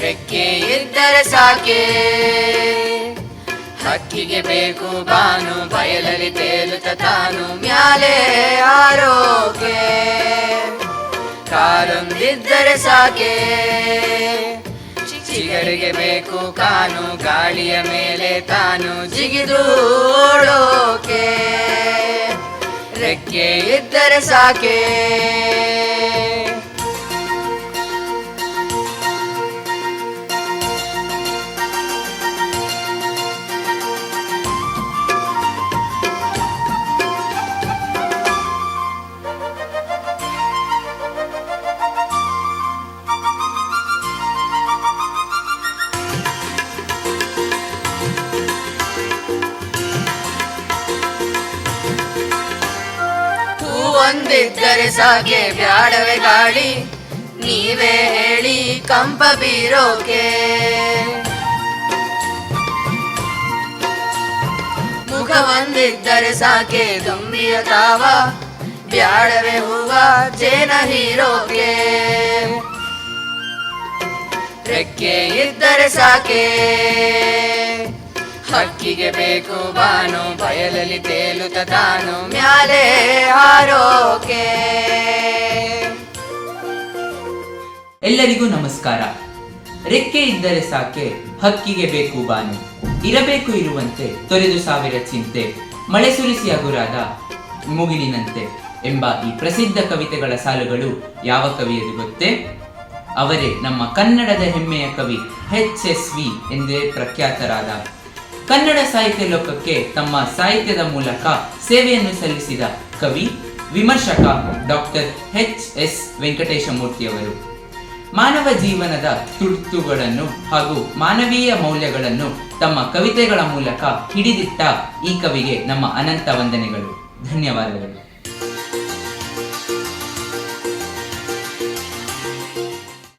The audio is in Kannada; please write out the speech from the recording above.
ರೆಕ್ಕೆ ಇದ್ದರೆ ಸಾಕೆ. ಹಕ್ಕಿಗೆ ಬೇಕು ಬಾನು, ಬಯಲಲ್ಲಿ ತೇಲುತ್ತ ತಾನು ಮ್ಯಾಲೆ ಆರೋಕೆ. ಕಾಲೊಂದಿದ್ದರೆ ಸಾಕೆ. ಚಿಗರಿಗೆ ಬೇಕು ಕಾನು, ಗಾಳಿಯ ಮೇಲೆ ತಾನು ಜಿಗಿದು ಓಡೋಕೆ. ರೆಕ್ಕೆ ಇದ್ದರೆ ಸಾಕೆ. ಹೂವೊಂದಿದ್ದರೆ ಸಾಕೆ ಬ್ಯಾಡವೆ ಗಾಳಿ. ನೀವೇ ಹೇಳಿ ಕಂಪ ಬೀರೋಕೆ. ಮುಖ ಒಂದಿದ್ದರೆ ಸಾಕೆ ದುಂಬಿಯ ತಾವ. ಬ್ಯಾಡವೆ ಹೂವ, ಜೇನ ಹೀರೋಕೆ. ರೆಕ್ಕೆ ಇದ್ದರೆ ಸಾಕೆ. ಹಕ್ಕಿಗೆ ಬೇಕು ಬಾನು, ಬಯಲಲ್ಲಿ ತೇಲುತ್ತ ತಾನು, ಮ್ಯಾಲೆ ಹಾರೋಕೆ. ಎಲ್ಲರಿಗೂ ನಮಸ್ಕಾರ. ರೆಕ್ಕೆ ಇದ್ದರೆ ಸಾಕೆ, ಹಕ್ಕಿಗೆ ಬೇಕು ಬಾನು. ಇರಬೇಕು ಇರುವಂತೆ, ತೊರೆದು ಸಾವಿರ ಚಿಂತೆ. ಮಳೆ ಸುರಿಸಿ ಹಗುರಾದ ಮುಗಿಲಿನಂತೆ ಎಂಬ ಈ ಪ್ರಸಿದ್ಧ ಕವಿತೆಗಳ ಸಾಲುಗಳು ಯಾವ ಕವಿಯದು ಗೊತ್ತೇ? ಅವರೇ ನಮ್ಮ ಕನ್ನಡದ ಹೆಮ್ಮೆಯ ಕವಿ ಎಚ್ ಎಸ್ ವಿ ಎಂದೇ ಪ್ರಖ್ಯಾತರಾದ ಕನ್ನಡ ಸಾಹಿತ್ಯ ಲೋಕಕ್ಕೆ ತಮ್ಮ ಸಾಹಿತ್ಯದ ಮೂಲಕ ಸೇವೆಯನ್ನು ಸಲ್ಲಿಸಿದ ಕವಿ, ವಿಮರ್ಶಕ ಡಾಕ್ಟರ್ ಎಚ್ ಎಸ್ ವೆಂಕಟೇಶಮೂರ್ತಿಯವರು. ಮಾನವ ಜೀವನದ ತುರ್ತುಗಳನ್ನು ಹಾಗೂ ಮಾನವೀಯ ಮೌಲ್ಯಗಳನ್ನು ತಮ್ಮ ಕವಿತೆಗಳ ಮೂಲಕ ಹಿಡಿದಿಟ್ಟ ಈ ಕವಿಗೆ ನಮ್ಮ ಅನಂತ ವಂದನೆಗಳು. ಧನ್ಯವಾದಗಳು.